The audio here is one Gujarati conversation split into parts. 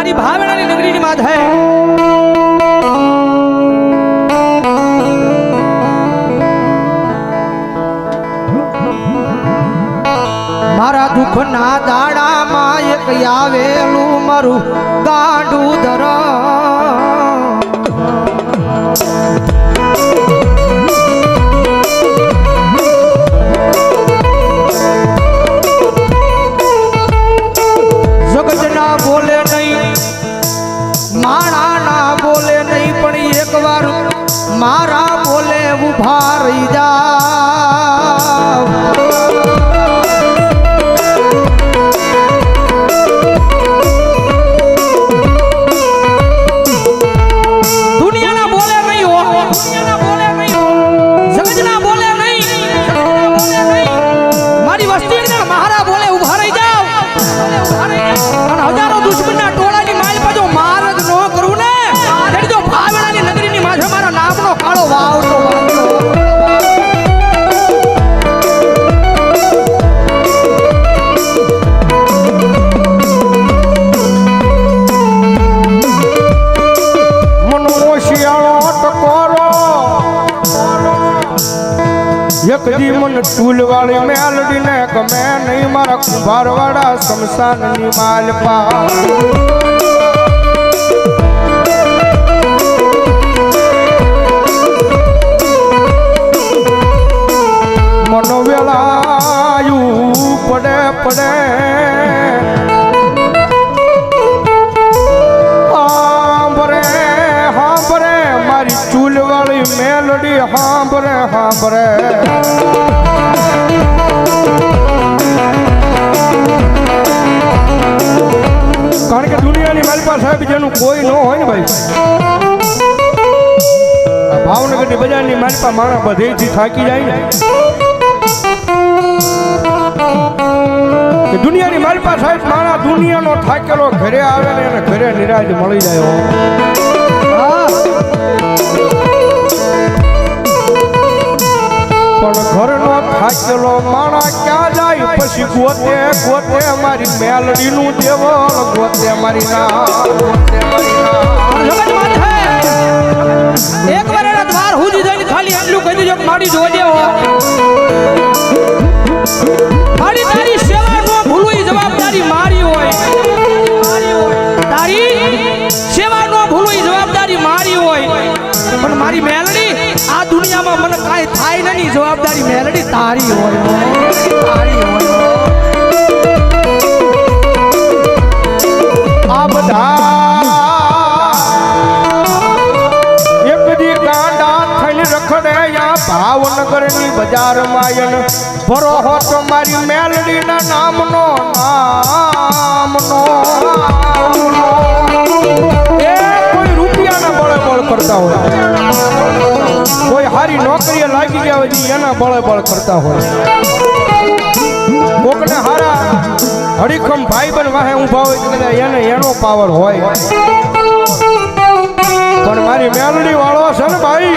મારી ભાવનાની નગરીની માત હે. મારા દુઃખના દાડામાં એક આવેલું મારું ગાંડું ધર દી મન ટૂલ વાળી મેલડી ને ગમે નહીં, મારા કુંભાર વાળા શમશાનની માલપા મનો વેળાયું પડે પડે. મેલડી, હાંભરે હાંભરે. સાહેબ જેનું કોઈ ન હોય ને ભાઈ. ભાવનગરની બજારની માલપા મારા બધેથી થાકી જાય ને. દુનિયાની દુનિયાની માલપા સાહેબ મારા દુનિયાનો થાકેલો ઘરે આવે ને એને ઘરે નિરાજ મળી જાય પણ ઘરનો થાકેલો માણા ક્યાં જાય? પછી ગોતે ગોતે મારી મેલડીનું દેવળ, ગોતે મારી ના એક વાર એના દ્વાર સુધી જઈને ખાલી એટલું કહી દેજો માડી જોજે ભાવનગરની બજાર માયન ભરો હો તો મારી મેલડીના નામનો નામનો એ કોઈ રૂપિયાના બળે બળ કરતા હોય. કોઈ હારી નોકરીએ લાગી ગયા હોય એના બળે બળ કરતા હોય. કોકને હારા હરીખમ ભાઈ બન વાહે ઊભા હોય એને એનો પાવર હોય. પણ મારી મેલડી વાળો છે ને ભાઈ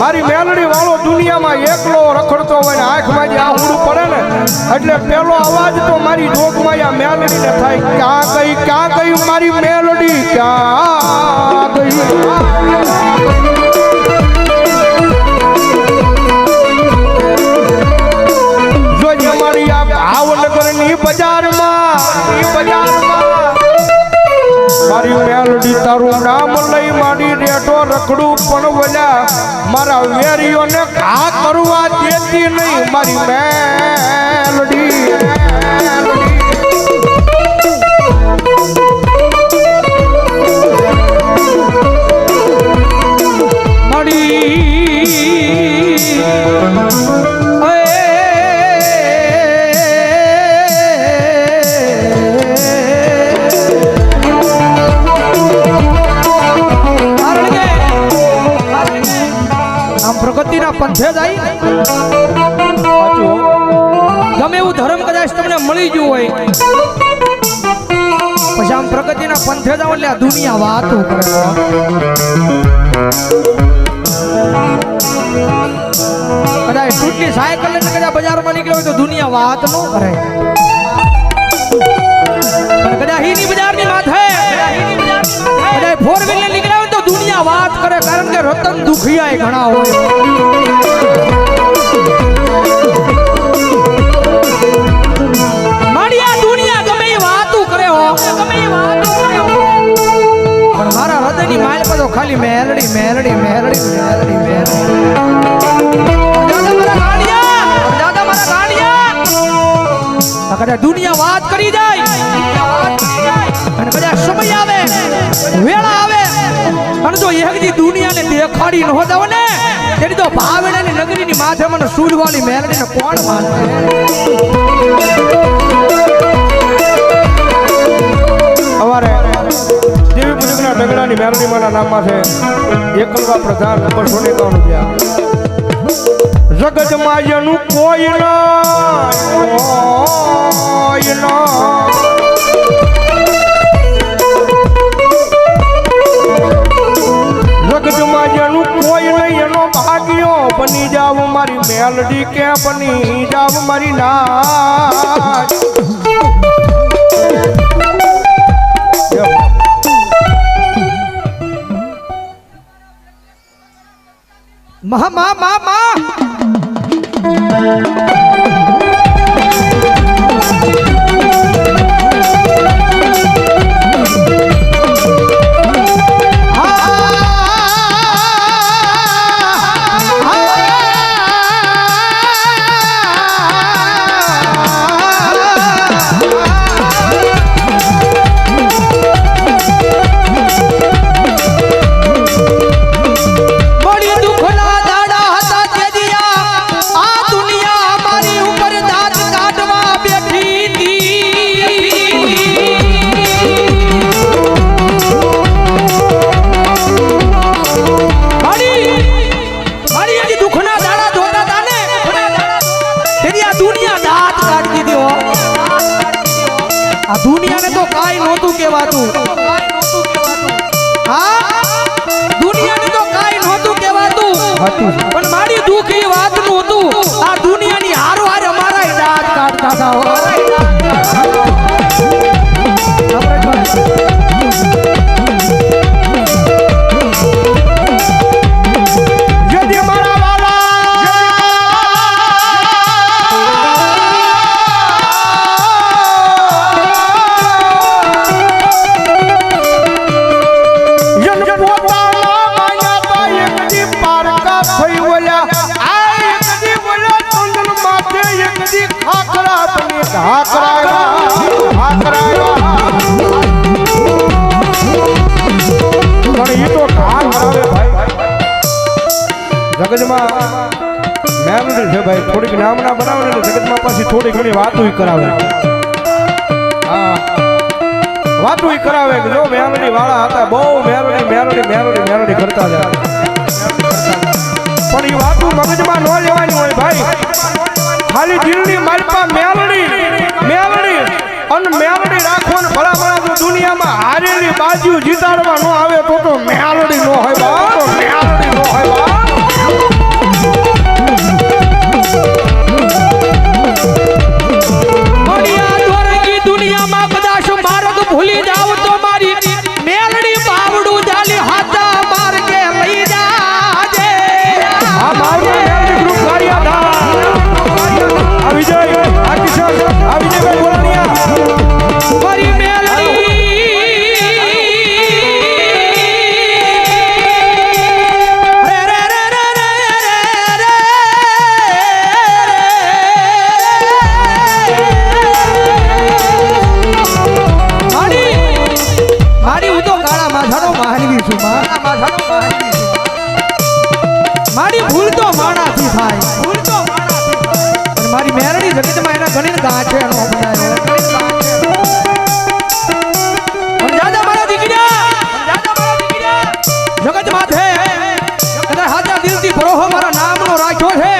મારી મેલડી વાળો દુનિયામાં એકલો રખડતો હોય ને આંખમાં જે આહુડું પડે ને, એટલે પેલો અવાજ તો મારી ડોકમાં આ મેલડીને થાય. ક્યાં ગઈ ક્યાં ગઈ મારી મેલડી? ક્યાં ગઈ? ભાવનગરની બજારમાં બજારમાં મારી તારું નામ લઈ મારી રેટો રખડું પણ વલ્યા મારા વેરીઓને ઘા કરવા દેતી નહીં, મારી મેલડી. પંથે જાય. ગમે એવું ધર્મ કદાચ તમને મળી ગયું હોય. પછી આમ પ્રગતિના પંથે જાવ એટલે આ દુનિયા વાતો કરે. કદાચ ટૂટની સાયકલ લઈને કદાચ બજારમાં નીકળ્યો હોય તો દુનિયા વાત ન કરે. કદાચ હીની બજારની વાત ફોર વ્હીલર નીકળ્યા દુનિયા વાત કરે કારણ કે રતન દુખિયા ઘણા હોય. મારી દુનિયા ગમે એ વાતું મારા હૃદયની માલ પર ખાલી મેરડી મેરડી મેરડી મેલડી અને જો એકજી દુનિયાને દેખાડી ન દો ને, તેની તો ભાવેડાની નગરીની માથે મને સૂરવાળી મેરડીને કોણ માનશે? અમારે દેવી મુજબના ડગડાની મેરડીમાના નામમાં છે, એકલવા પ્રધાન નંબર સો એકાવન રૂપિયા. જગત માયનું કોઈ ના કોઈ ના. જગત જેનું કોઈ નહીં, એનો ભાગ્યો બની જાવ મારી મેલડી કે બની જાવ મારી ના મહા મા મા મા આ દુનિયાને તો કાઈ નહોતું કહેવાતું. હા? દુનિયાને તો કાઈ નહોતું કહેવાતું. પણ મારી દુઃખ એ વાતનું હતું. આ દુનિયાની હારો હારે અમારા દાંત કાઢતા હતા ભાઈ, થોડીક નામના બનાવે ને જગતમાં પાછી થોડી ઘણી વાતો કરાવે. વાતો કરાવે કે જો મેમરી વાળા હતા, બહુ મેમરી મેમરી મેમરી મેમરી કરતા હતા. પણ એ વાતો મગજમાં ન લેવાની હોય ભાઈ. ખાલી દિલની માલપા મેલડી મેલડી અને મેલડી રાખો ને ભલા ભલા દુનિયામાં હારેલી બાજુ જીતાડવા ન આવે તો તો મેલડી ન હોય બા ભૂલ તો માણાથી થાય. ભૂલ તો માણાથી મારી મેરણી જગતમાં એના ઘણી એનો જગત માથે કદાચ હાથા દિલથી મારા નામનો રાખ્યો છે.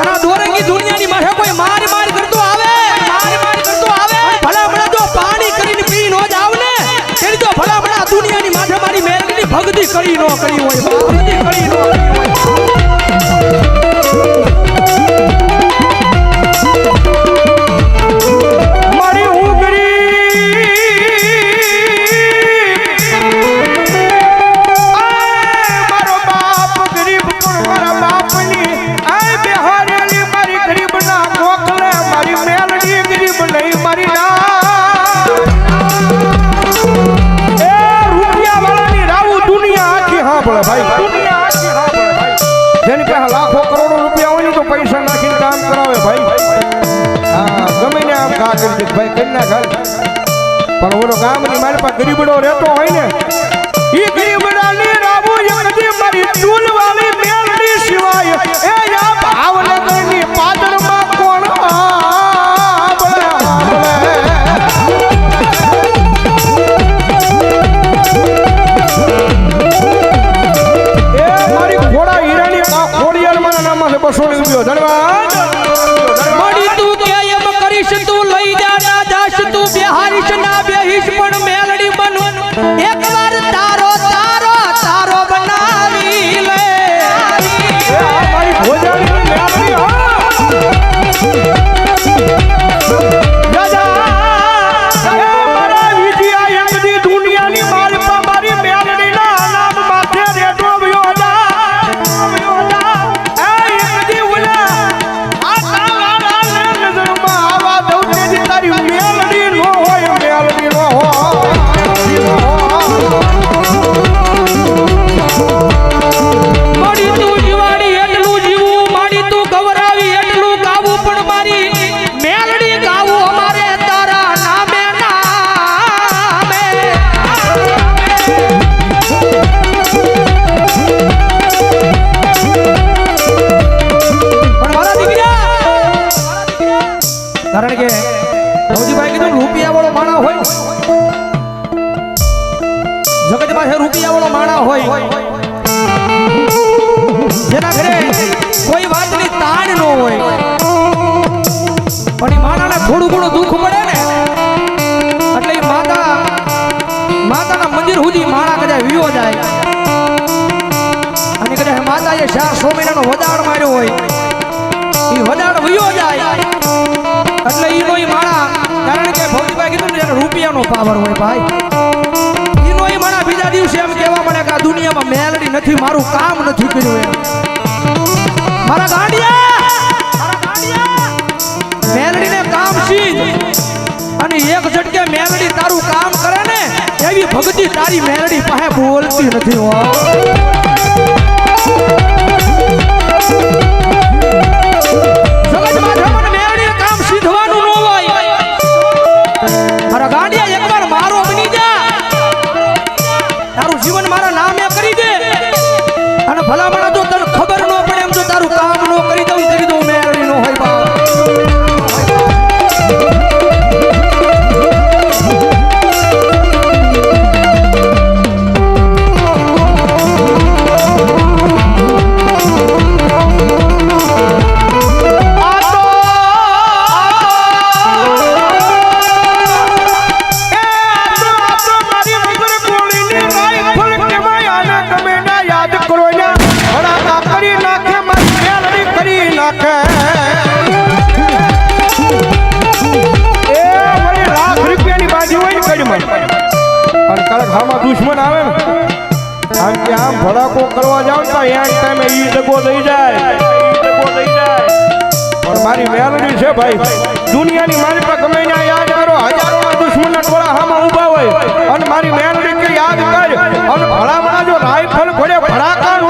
અને દોરંગી દુનિયાની માથે કોઈ માર માર કરતો આવે. માર માર કરતો આવે. ભલા ભલા જો પાણી કરીને પી નો જ આવને તેની તો ભલા ભલા દુનિયાની માથે મારી મેલડીની ભક્તિ કરી નો કરી હોય. ભક્તિ કરી નો કરી હોય. કરી ઘર. પણ ઓલો ગામની મારી પાસે ગરીબડો રહેતો હોય ને, ઈ ગરીબડાની રાબુ એકદી મારી ચૂલવાળી મેલડી સિવાય જગત પાસે રૂપિયા વાળો માણા હોય. જેના ઘરે કોઈ વાતની તાણ ન હોય. પણ એ માણાને થોડું ઘણું દુઃખ મળે ને, એટલે એ માતા, માતાના મંદિર સુધી માણા કદાચ વિયો જાય. અને કદાચ માતાએ ચાર સો મહિનાનો વધાર માર્યો હોય. એ વધાર વિયો જાય. એટલે એ નો માણા, કારણ કે ભૌતિકભાઈ કીધું ને રૂપિયાનો પાવર હોય ભાઈ. ઈનો ઈ માણા બીજા દિવસે એમ કહેવા મળે કે આ દુનિયામાં મેલડી નથી, મારું કામ નથી કર્યું એમ. મારા ગાંડિયા! મેલડીને કામ સીધ. અને એક ઝટકે મેલડી તારું કામ કરે ને, એવી ભક્તિ તારી મેલડી પાસે બોલતી નથી હો. ધડાકો કરવા જાવ તો એન્ડ ટાઈમે ઈ જગો થઈ જાય. પણ મારી વેલડી છે ભાઈ, દુનિયાની મારી પર ગમે ના યાદ કરો, હજારોના દુશ્મન ટોળા હામાં ઊભા હોય. અને મારી મેલડી કે યાદ કર, અને ભલામણા જો રાઈફલ ઘોડે ભડાકા ન